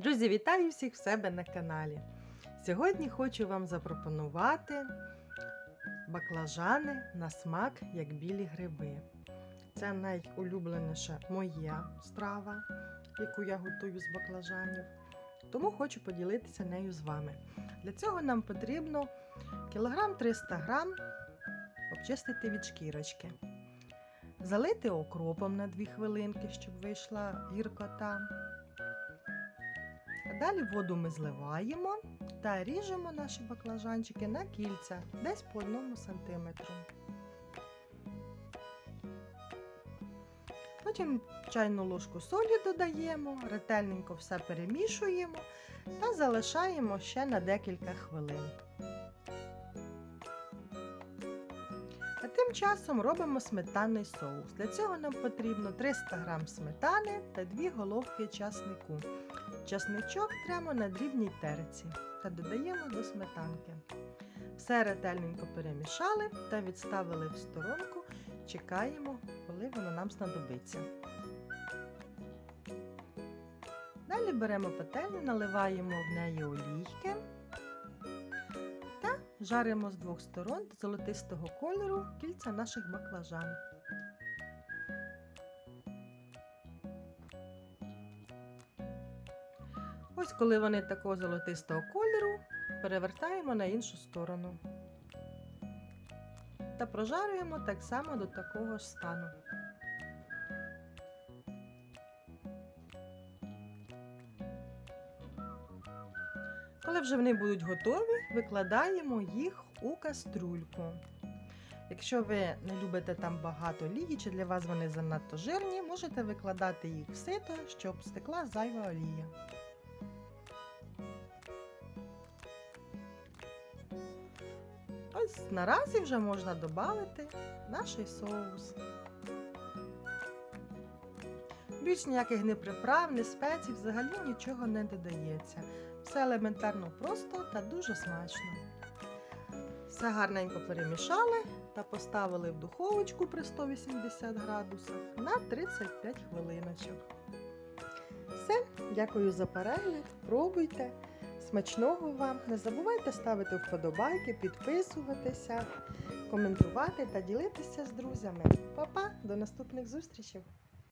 Друзі, вітаю всіх в себе на каналі. Сьогодні хочу вам запропонувати баклажани на смак, як білі гриби. Це найулюбленіша моя страва, яку я готую з баклажанів. Тому хочу поділитися нею з вами. Для цього нам потрібно кілограм 300 грам обчистити від шкірочки. Залити окропом на 2 хвилинки, щоб вийшла гіркота. Далі воду ми зливаємо та ріжемо наші баклажанчики на кільця десь по 1 см. Потім чайну ложку солі додаємо, ретельненько все перемішуємо та залишаємо ще на декілька хвилин. А тим часом робимо сметанний соус. Для цього нам потрібно 300 г сметани та 2 головки часнику. Часничок тремо на дрібній терці та додаємо до сметанки. Все ретельненько перемішали та відставили в сторонку. Чекаємо, коли воно нам знадобиться. Далі беремо пательню, наливаємо в неї олійки жаримо з двох сторон до золотистого кольору кільця наших баклажан. Ось коли вони такого золотистого кольору, перевертаємо на іншу сторону та прожарюємо так само до такого ж стану. Коли вже вони будуть готові, викладаємо їх у кастрюльку. Якщо ви не любите там багато олії, чи для вас вони занадто жирні, можете викладати їх в сито, щоб стекла зайва олія. Ось наразі вже можна додати наш соус. Більш ніяких не приправ, не спецій, взагалі нічого не додається. Все елементарно просто та дуже смачно. Все гарненько перемішали та поставили в духовочку при 180 градусах на 35 хвилиночок. Все, дякую за перегляд. Пробуйте. Смачного вам! Не забувайте ставити вподобайки, підписуватися, коментувати та ділитися з друзями. Па-па! До наступних зустрічей!